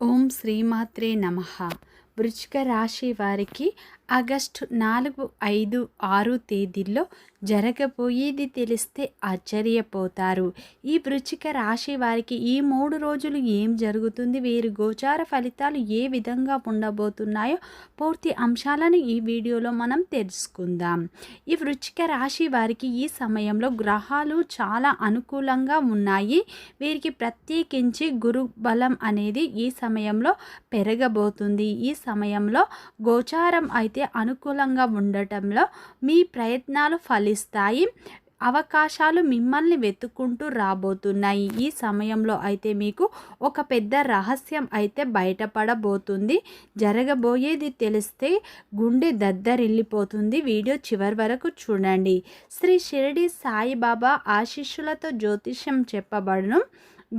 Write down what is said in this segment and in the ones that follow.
ఓం శ్రీమాత్రే నమ వృచ్చిక రాశి వారికి ఆగస్టు నాలుగు ఐదు ఆరు తేదీల్లో జరగబోయేది తెలిస్తే ఆశ్చర్యపోతారు. ఈ వృచ్చిక రాశి వారికి ఈ మూడు రోజులు ఏం జరుగుతుంది? వీరి గోచార ఫలితాలు ఏ విధంగా ఉండబోతున్నాయో పూర్తి అంశాలను ఈ వీడియోలో మనం తెలుసుకుందాం. ఈ వృచ్చిక రాశి వారికి ఈ సమయంలో గ్రహాలు చాలా అనుకూలంగా ఉన్నాయి. వీరికి ప్రత్యేకించి గురు బలం అనేది ఈ సమయంలో పెరగబోతుంది. ఈ సమయంలో గోచారం అయితే అయితే అనుకూలంగా ఉండటంలో మీ ప్రయత్నాలు ఫలిస్తాయి. అవకాశాలు మిమ్మల్ని వెతుక్కుంటూ రాబోతున్నాయి. ఈ సమయంలో అయితే మీకు ఒక పెద్ద రహస్యం అయితే బయటపడబోతుంది. జరగబోయేది తెలిస్తే గుండె దద్దరిల్లిపోతుంది. వీడియో చివరి వరకు చూడండి. శ్రీ షిరిడి సాయిబాబా ఆశీస్సులతో జ్యోతిష్యం చెప్పబడును.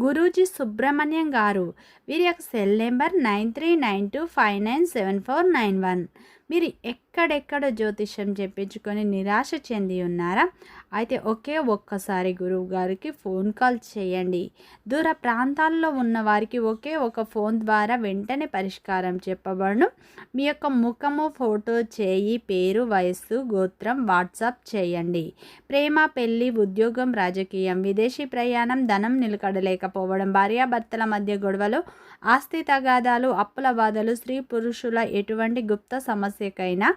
గురూజీ సుబ్రహ్మణ్యం గారు. వీరి యొక్క cell number nine three nine two five nine seven four nine one. మీరు ఎక్కడెక్కడ జ్యోతిష్యం చెప్పించుకొని నిరాశ చెంది ఉన్నారా? అయితే ఒకే ఒక్కసారి గురువు గారికి ఫోన్ కాల్ చేయండి. దూర ప్రాంతాల్లో ఉన్న వారికి ఒకే ఒక ఫోన్ ద్వారా వెంటనే పరిష్కారం చెప్పబడును. మీ యొక్క ముఖము ఫోటో చేయి పేరు వయస్సు గోత్రం వాట్సాప్ చేయండి. ప్రేమ పెళ్ళి ఉద్యోగం రాజకీయం విదేశీ ప్రయాణం ధనం నిలకడలేకపోవడం భార్యాభర్తల మధ్య గొడవలు ఆస్తి తగాదాలు అప్పుల బాధలు స్త్రీ పురుషుల ఎటువంటి గుప్త సమస్య సమస్యకైనా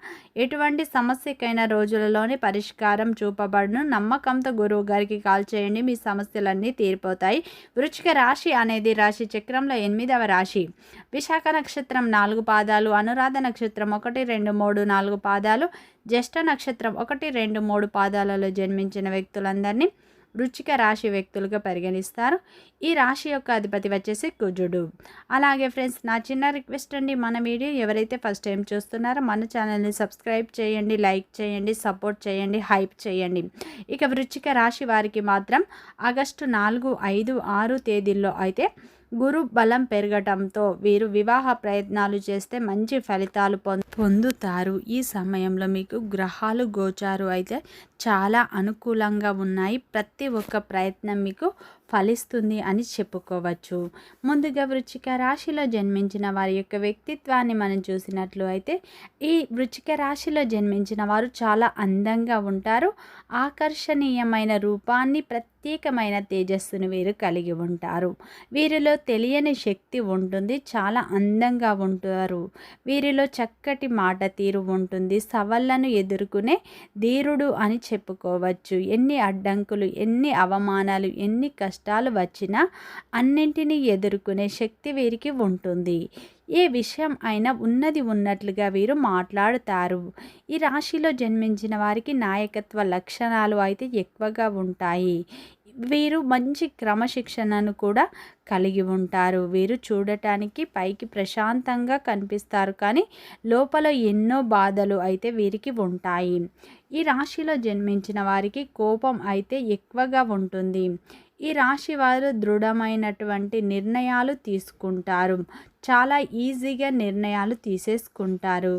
ఎటువంటి సమస్యకైనా రోజులలోనే పరిష్కారం చూపబడును. నమ్మకంతో గురువు గారికి కాల్ చేయండి. మీ సమస్యలన్నీ తీరిపోతాయి. వృచ్చిక రాశి అనేది రాశి చక్రంలో ఎనిమిదవ రాశి. విశాఖ నక్షత్రం నాలుగు పాదాలు అనురాధ నక్షత్రం ఒకటి రెండు మూడు నాలుగు పాదాలు జ్యేష్ఠ నక్షత్రం ఒకటి రెండు మూడు పాదాలలో జన్మించిన వ్యక్తులందరినీ వృచ్చిక రాశి వ్యక్తులుగా పరిగణిస్తారు. ఈ రాశి యొక్క అధిపతి వచ్చేసి కుజుడు. అలాగే ఫ్రెండ్స్ నా చిన్న రిక్వెస్ట్ అండి మన వీడియో ఎవరైతే ఫస్ట్ టైం చూస్తున్నారో మన ఛానల్ని సబ్స్క్రైబ్ చేయండి లైక్ చేయండి సపోర్ట్ చేయండి హైప్ చేయండి. ఇక వృచ్చిక రాశి వారికి మాత్రం ఆగస్టు నాలుగు ఐదు ఆరు తేదీల్లో అయితే గురు బలం పెరగటంతో వీరు వివాహ ప్రయత్నాలు చేస్తే మంచి ఫలితాలు పొందుతారు. ఈ సమయంలో మీకు గ్రహాలు గోచారు అయితే చాలా అనుకూలంగా ఉన్నాయి. ప్రతి ఒక్క ప్రయత్నం మీకు ఫలిస్తుంది అని చెప్పుకోవచ్చు. ముందుగా వృచ్చిక రాశిలో జన్మించిన వారి యొక్క వ్యక్తిత్వాన్ని మనం చూసినట్లు అయితే ఈ వృచ్చిక రాశిలో జన్మించిన వారు చాలా అందంగా ఉంటారు. ఆకర్షణీయమైన రూపాన్ని ప్రత్యేకమైన తేజస్సును వీరు కలిగి ఉంటారు. వీరిలో తెలియని శక్తి ఉంటుంది చాలా అందంగా ఉంటారు. వీరిలో చక్కటి మాట తీరు ఉంటుంది సవళ్ళను ఎదుర్కొనే ధీరుడు అని చెప్పుకోవచ్చు. ఎన్ని అడ్డంకులు ఎన్ని అవమానాలు ఎన్ని కష్టాలు వచ్చినా అన్నింటినీ ఎదుర్కొనే శక్తి వీరికి ఉంటుంది. ఏ విషయం అయినా ఉన్నది ఉన్నట్లుగా వీరు మాట్లాడుతారు. ఈ రాశిలో జన్మించిన వారికి నాయకత్వ లక్షణాలు అయితే ఎక్కువగా ఉంటాయి. వీరు మంచి క్రమశిక్షణను కూడా కలిగి ఉంటారు. వీరు చూడటానికి పైకి ప్రశాంతంగా కనిపిస్తారు కానీ లోపల ఎన్నో బాధలు అయితే వీరికి ఉంటాయి. ఈ రాశిలో జన్మించిన వారికి కోపం అయితే ఎక్కువగా ఉంటుంది. ఈ రాశి వారు దృఢమైనటువంటి నిర్ణయాలు తీసుకుంటారు. చాలా ఈజీగా నిర్ణయాలు తీసేసుకుంటారు.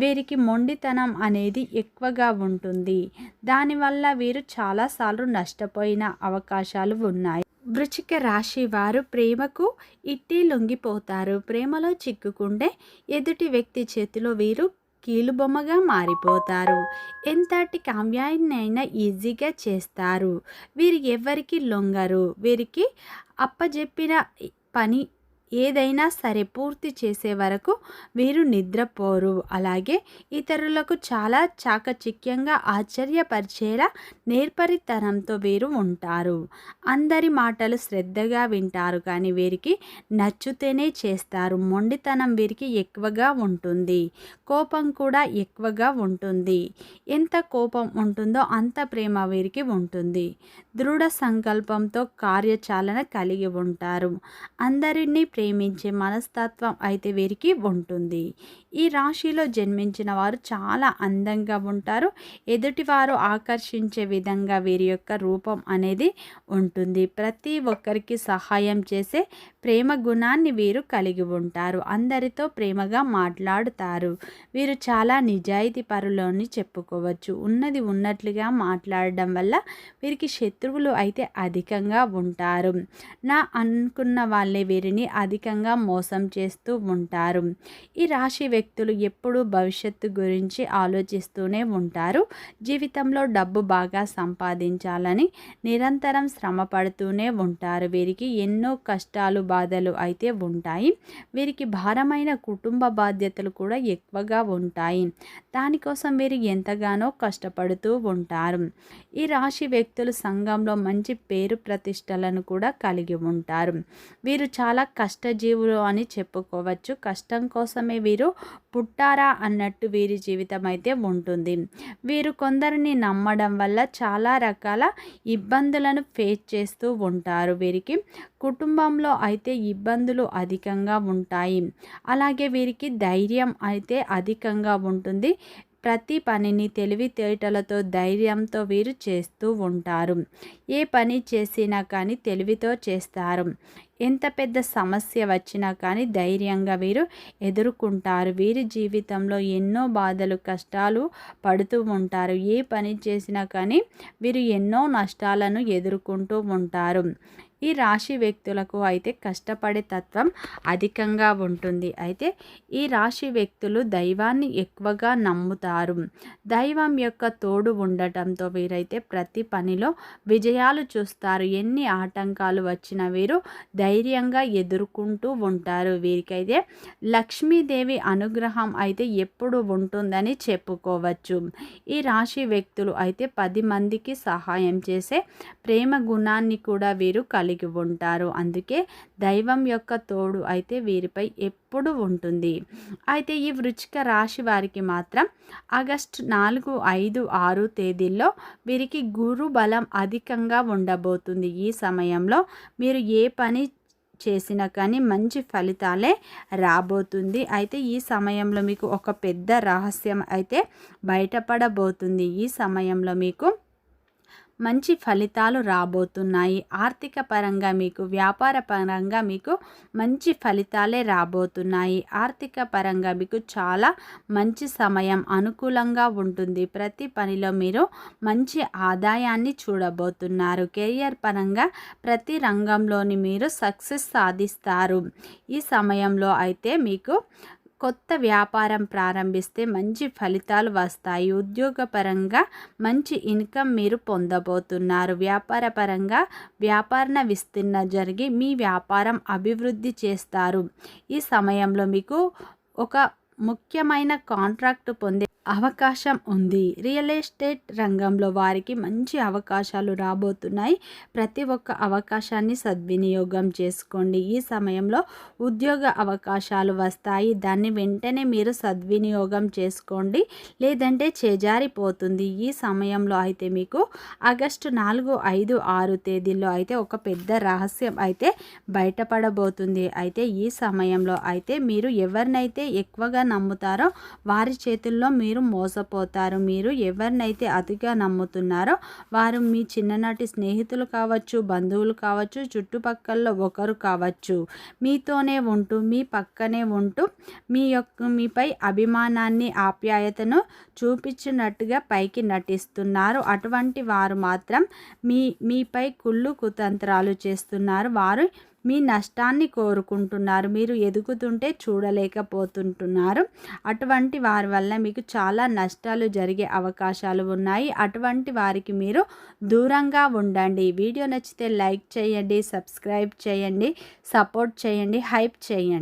వీరికి మొండితనం అనేది ఎక్కువగా ఉంటుంది. దానివల్ల వీరు చాలాసార్లు నష్టపోయిన అవకాశాలు ఉన్నాయి. వృచిక రాశి వారు ప్రేమకు ఇట్టి లొంగిపోతారు. ప్రేమలో చిక్కుకుంటే ఎదుటి వ్యక్తి చేతిలో వీరు కీలుబొమ్మగా మారిపోతారు. ఎంతటి కామ్యాన్నైనా ఈజీగా చేస్తారు. వీరు ఎవరికి లొంగరు. వీరికి అప్పజెప్పిన పని ఏదైనా సరే పూర్తి చేసే వరకు వీరు నిద్రపోరు. అలాగే ఇతరులకు చాలా చాకచిక్యంగా ఆశ్చర్యపరిచేలా నేర్పరితనంతో వీరు ఉంటారు. అందరి మాటలు శ్రద్ధగా వింటారు కానీ వీరికి నచ్చుతేనే చేస్తారు. మొండితనం వీరికి ఎక్కువగా ఉంటుంది. కోపం కూడా ఎక్కువగా ఉంటుంది. ఎంత కోపం ఉంటుందో అంత ప్రేమ వీరికి ఉంటుంది. దృఢ సంకల్పంతో కార్యచాలన కలిగి ఉంటారు. అందరినీ ప్రేమించే మనస్తత్వం అయితే వీరికి ఉంటుంది. ఈ రాశిలో జన్మించిన వారు చాలా అందంగా ఉంటారు. ఎదుటివారు ఆకర్షించే విధంగా వీరి యొక్క రూపం అనేది ఉంటుంది. ప్రతి ఒక్కరికి సహాయం చేసే ప్రేమ గుణాన్ని వీరు కలిగి ఉంటారు. అందరితో ప్రేమగా మాట్లాడుతారు. వీరు చాలా నిజాయితీ పరులోని చెప్పుకోవచ్చు. ఉన్నది ఉన్నట్లుగా మాట్లాడడం వల్ల వీరికి శత్రువులు అయితే అధికంగా ఉంటారు. నా అనుకున్న వాళ్ళే వీరిని అధికంగా మోసం చేస్తూ ఉంటారు. ఈ రాశి వ్యక్తులు ఎప్పుడూ భవిష్యత్తు గురించి ఆలోచిస్తూనే ఉంటారు. జీవితంలో డబ్బు బాగా సంపాదించాలని నిరంతరం శ్రమ పడుతూనే ఉంటారు. వీరికి ఎన్నో కష్టాలు బాధలు అయితే ఉంటాయి. వీరికి భారమైన కుటుంబ బాధ్యతలు కూడా ఎక్కువగా ఉంటాయి. దానికోసం వీరు ఎంతగానో కష్టపడుతూ ఉంటారు. ఈ రాశి వ్యక్తులు సంఘంలో మంచి పేరు ప్రతిష్టలను కూడా కలిగి ఉంటారు. వీరు చాలా కష్ట కష్టజీవులు అని చెప్పుకోవచ్చు. కష్టం కోసమే వీరు పుట్టారా అన్నట్టు వీరి జీవితం అయితే ఉంటుంది. వీరు కొందరిని నమ్మడం వల్ల చాలా రకాల ఇబ్బందులను ఫేస్ చేస్తూ ఉంటారు. వీరికి కుటుంబంలో అయితే ఇబ్బందులు అధికంగా ఉంటాయి. అలాగే వీరికి ధైర్యం అయితే అధికంగా ఉంటుంది. ప్రతి పనిని తెలివితేటలతో ధైర్యంతో వీరు చేస్తూ ఉంటారు. ఏ పని చేసినా కానీ తెలివితో చేస్తారు. ఎంత పెద్ద సమస్య వచ్చినా కానీ ధైర్యంగా వీరు ఎదుర్కొంటారు. వీరి జీవితంలో ఎన్నో బాధలు కష్టాలు పడుతూ ఉంటారు. ఏ పని చేసినా కానీ వీరు ఎన్నో నష్టాలను ఎదుర్కొంటూ ఉంటారు. ఈ రాశి వ్యక్తులకు అయితే కష్టపడే తత్వం అధికంగా ఉంటుంది. అయితే ఈ రాశి వ్యక్తులు దైవాన్ని ఎక్కువగా నమ్ముతారు. దైవం యొక్క తోడు ఉండటంతో వీరైతే ప్రతి పనిలో విజయాలు చూస్తారు. ఎన్ని ఆటంకాలు వచ్చినా వీరు ధైర్యంగా ఎదుర్కొంటూ ఉంటారు. వీరికైతే లక్ష్మీదేవి అనుగ్రహం అయితే ఎప్పుడు ఉంటుందని చెప్పుకోవచ్చు. ఈ రాశి వ్యక్తులు అయితే పది మందికి సహాయం చేసే ప్రేమ గుణాన్ని కూడా వీరు కలిగి కలిగి ఉంటారు అందుకే దైవం యొక్క తోడు అయితే వీరిపై ఎప్పుడు ఉంటుంది. అయితే ఈ వృచ్చిక రాశి వారికి మాత్రం ఆగస్టు నాలుగు ఐదు ఆరు తేదీల్లో వీరికి గురు బలం అధికంగా ఉండబోతుంది. ఈ సమయంలో మీరు ఏ పని చేసినా కానీ మంచి ఫలితాలే రాబోతుంది. అయితే ఈ సమయంలో మీకు ఒక పెద్ద రహస్యం అయితే బయటపడబోతుంది. ఈ సమయంలో మీకు మంచి ఫలితాలు రాబోతున్నాయి. ఆర్థిక పరంగా మీకు వ్యాపార పరంగా మీకు మంచి ఫలితాలే రాబోతున్నాయి. ఆర్థిక పరంగా మీకు చాలా మంచి సమయం అనుకూలంగా ఉంటుంది. ప్రతి పనిలో మీరు మంచి ఆదాయాన్ని చూడబోతున్నారు. కెరియర్ పరంగా ప్రతి రంగంలోని మీరు సక్సెస్ సాధిస్తారు. ఈ సమయంలో అయితే మీకు కొత్త వ్యాపారం ప్రారంభిస్తే మంచి ఫలితాలు వస్తాయి. ఉద్యోగపరంగా మంచి ఇన్కమ్ మీరు పొందబోతున్నారు. వ్యాపార పరంగా వ్యాపారణ విస్తీర్ణ జరిగి మీ వ్యాపారం అభివృద్ధి చేస్తారు. ఈ సమయంలో మీకు ఒక ముఖ్యమైన కాంట్రాక్ట్ పొందే అవకాశం ఉంది. రియల్ ఎస్టేట్ రంగంలో వారికి మంచి అవకాశాలు రాబోతున్నాయి. ప్రతి ఒక్క అవకాశాన్ని సద్వినియోగం చేసుకోండి. ఈ సమయంలో ఉద్యోగ అవకాశాలు వస్తాయి. దాన్ని వెంటనే మీరు సద్వినియోగం చేసుకోండి. లేదంటే చేజారిపోతుంది. ఈ సమయంలో అయితే మీకు ఆగస్టు నాలుగు ఐదు ఆరు తేదీల్లో అయితే ఒక పెద్ద రహస్యం అయితే బయటపడబోతుంది. అయితే ఈ సమయంలో అయితే మీరు ఎవరినైతే ఎక్కువగా నమ్ముతారో వారి చేతుల్లో మీరు మీరు మోసపోతారు. మీరు ఎవరినైతే అతిగా నమ్ముతున్నారో వారు మీ చిన్ననాటి స్నేహితులు కావచ్చు బంధువులు కావచ్చు చుట్టుపక్కల ఒకరు కావచ్చు. మీతోనే ఉంటూ మీ పక్కనే ఉంటూ మీ యొక్క మీపై అభిమానాన్ని ఆప్యాయతను చూపించినట్టుగా పైకి నటిస్తున్నారు. అటువంటి వారు మాత్రం మీ మీపై కుళ్ళు కుతంత్రాలు చేస్తున్నారు. వారు మీ నష్టాన్ని కోరుకుంటున్నారు. మీరు ఎదుగుతుంటే చూడలేకపోతుంటున్నారు. అటువంటి వారి వల్ల మీకు చాలా నష్టాలు జరిగే అవకాశాలు ఉన్నాయి. అటువంటి వారికి మీరు దూరంగా ఉండండి. వీడియో నచ్చితే లైక్ చేయండి సబ్స్క్రైబ్ చేయండి సపోర్ట్ చేయండి హైప్ చేయండి.